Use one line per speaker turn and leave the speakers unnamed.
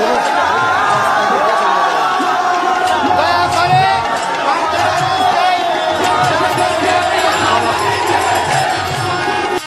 সভা সমাপ্ত ঘোষণা করছি